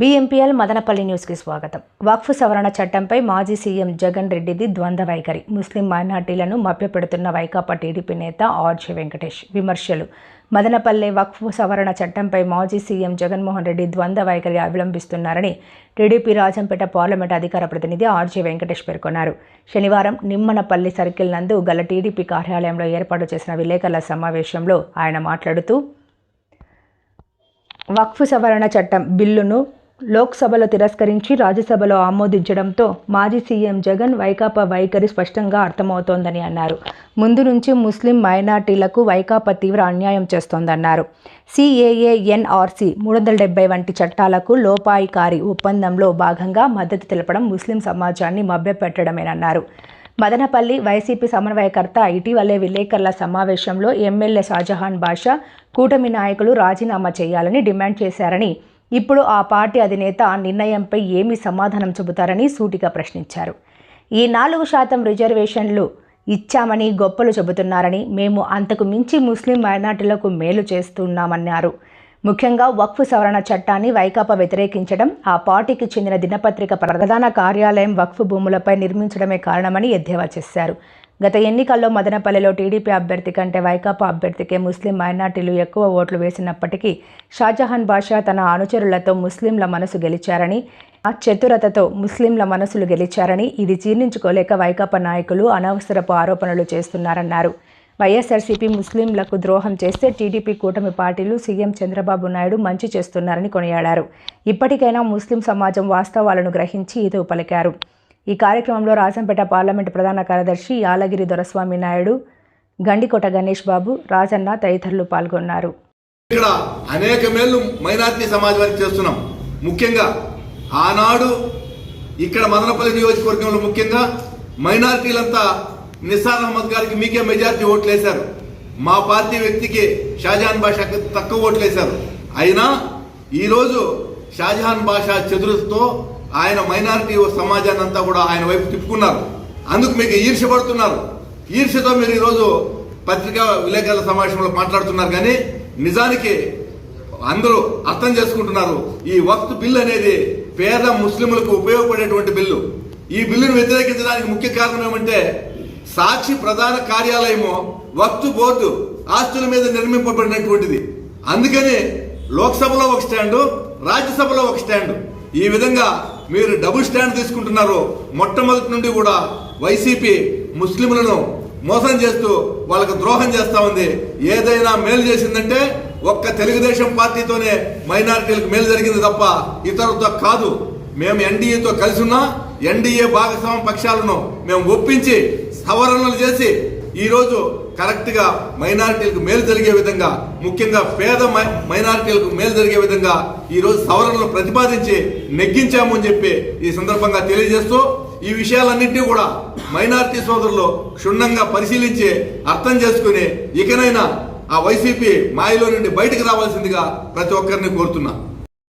బీఎంపీఎల్ మదనపల్లి న్యూస్కి స్వాగతం. వక్ఫ్ సవరణ చట్టంపై మాజీ సీఎం జగన్ రెడ్డిది ద్వంద్వ వైఖరి. ముస్లిం మైనార్టీలను మభ్యపెడుతున్న వైకాపా టీడీపీ నేత ఆర్జే వెంకటేష్ విమర్శలు. మదనపల్లె వక్ఫ్ సవరణ చట్టంపై మాజీ సీఎం జగన్మోహన్ రెడ్డి ద్వంద్వ వైఖరి అవలంబిస్తున్నారని టీడీపీ రాజంపేట పార్లమెంట్ అధికార ప్రతినిధి ఆర్జే వెంకటేష్ పేర్కొన్నారు. శనివారం నిమ్మనపల్లి సర్కిల్ నందు గల టీడీపీ కార్యాలయంలో ఏర్పాటు చేసిన విలేకరుల సమావేశంలో ఆయన మాట్లాడుతూ వక్ఫ్ సవరణ చట్టం బిల్లును లోక్సభలో తిరస్కరించి రాజ్యసభలో ఆమోదించడంతో మాజీ సీఎం జగన్ వైకాపా వైఖరి స్పష్టంగా అర్థమవుతోందని అన్నారు. ముందు నుంచి ముస్లిం మైనార్టీలకు వైకాపా తీవ్ర అన్యాయం చేస్తోందన్నారు. సిఏఏఎన్ఆర్సీ మూడు వందల డెబ్బై వంటి చట్టాలకు లోపాయికారి ఒప్పందంలో భాగంగా మద్దతు తెలపడం ముస్లిం సమాజాన్ని మభ్యపెట్టడమేనన్నారు. మదనపల్లి వైసీపీ సమన్వయకర్త ఇటీవలే విలేకరుల సమావేశంలో ఎమ్మెల్యే షాజహాన్ బాషా కూటమి నాయకులు రాజీనామా చేయాలని డిమాండ్ చేశారని ఇప్పుడు ఆ పార్టీ అధినేత నిర్ణయంపై ఏమి సమాధానం చెబుతారని సూటిగా ప్రశ్నించారు. ఈ నాలుగు శాతం రిజర్వేషన్లు ఇచ్చామని గొప్పలు చెబుతున్నారని మేము అంతకు మించి ముస్లిం మైనార్టీలకు మేలు చేస్తున్నామన్నారు. ముఖ్యంగా వక్ఫ్ సవరణ చట్టాన్ని వైకాపా వ్యతిరేకించడం ఆ పార్టీకి చెందిన దినపత్రిక ప్రధాన కార్యాలయం వక్ఫ్ భూములపై నిర్మించడమే కారణమని ఎద్దేవా చేశారు. గత ఎన్నికల్లో మదనపల్లెలో టీడీపీ అభ్యర్థి కంటే వైకాపా అభ్యర్థికే ముస్లిం మైనార్టీలు ఎక్కువ ఓట్లు వేసినప్పటికీ షాజహాన్ బాషా తన అనుచరులతో ముస్లింల మనసు గెలిచారని ఆ చతురతతో ముస్లింల మనసులు గెలిచారని ఇది జీర్ణించుకోలేక వైకాపా నాయకులు అనవసరపు ఆరోపణలు చేస్తున్నారన్నారు. వైఎస్ఆర్సీపీ ముస్లింలకు ద్రోహం చేస్తే టీడీపీ కూటమి పార్టీలు సీఎం చంద్రబాబు నాయుడు మంచి చేస్తున్నారని కొనియాడారు. ఇప్పటికైనా ముస్లిం సమాజం వాస్తవాలను గ్రహించి ఇది పలికారు. ఈ కార్యక్రమంలో రాజంపేట పార్లమెంటు ప్రధాన కార్యదర్శి యాలగిరి దొరస్వామి నాయుడు గండికోట గణేష్ బాబు రాజన్న తదితరులు పాల్గొన్నారు. ఇక్కడ అనేక మేళ్ళు మైనార్టీ సమాజానికి చేస్తున్నాం. ముఖ్యంగా ఆనాడు ఇక్కడ మదనపల్లి నియోజకవర్గంలో ముఖ్యంగా మైనార్టీలంతా నిసార్ అహ్మద్ గారికి మీకే మెజార్టీ ఓట్లు వేశారు మా పార్టీ వ్యక్తికి షాజహాన్ బాషాకి తక్కువ ఓట్లు వేశారు అయినా ఈరోజు షాజహాన్ బాషా చదురుతో ఆయన మైనారిటీ సమాజాన్ని అంతా కూడా ఆయన వైపు తిప్పుకున్నారు. అందుకు మీకు ఈర్ష పడుతున్నారు. ఈర్ష్యతో మీరు ఈరోజు పత్రికా విలేకరుల సమావేశంలో మాట్లాడుతున్నారు కానీ నిజానికి అందరూ అర్థం చేసుకుంటున్నారు. ఈ వక్త్ బిల్ అనేది పేద ముస్లింలకు ఉపయోగపడేటువంటి బిల్లు. ఈ బిల్లును వ్యతిరేకించడానికి ముఖ్య కారణం ఏమంటే సాక్షి ప్రధాన కార్యాలయము వక్తు బోర్డు ఆస్తుల మీద నిర్మింపబడినటువంటిది. అందుకని లోక్సభలో ఒక స్టాండు రాజ్యసభలో ఒక స్టాండు. ఈ విధంగా మీరు డబుల్ స్టాండ్ తీసుకుంటున్నారు. మొట్టమొదటి నుండి కూడా వైసీపీ ముస్లింలను మోసం చేస్తూ వాళ్ళకు ద్రోహం చేస్తూ ఉంది. ఏదైనా మేలు చేసిందంటే ఒక్క తెలుగుదేశం పార్టీతోనే మైనారిటీలకు మేలు జరిగింది తప్ప ఇతరులతో కాదు. మేము ఎన్డీఏతో కలిసి ఉన్నా ఎన్డీఏ భాగస్వామ్య పక్షాలను మేము ఒప్పించి సవరణలు చేసి ఈరోజు కరెక్ట్గా మైనారిటీలకు మేలు జరిగే విధంగా ముఖ్యంగా పేద మై- మైనారిటీలకు మేలు జరిగే విధంగా ఈరోజు సవరణలు ప్రతిపాదించి నెగ్గించాము అని చెప్పి ఈ సందర్భంగా తెలియజేస్తూ ఈ విషయాలన్నింటినీ కూడా మైనారిటీ సోదరులు క్షుణ్ణంగా పరిశీలించి అర్థం చేసుకుని ఇకనైనా ఆ వైసీపీ మాయలో నుండి బయటకు రావాల్సిందిగా ప్రతి ఒక్కరిని కోరుతున్నా.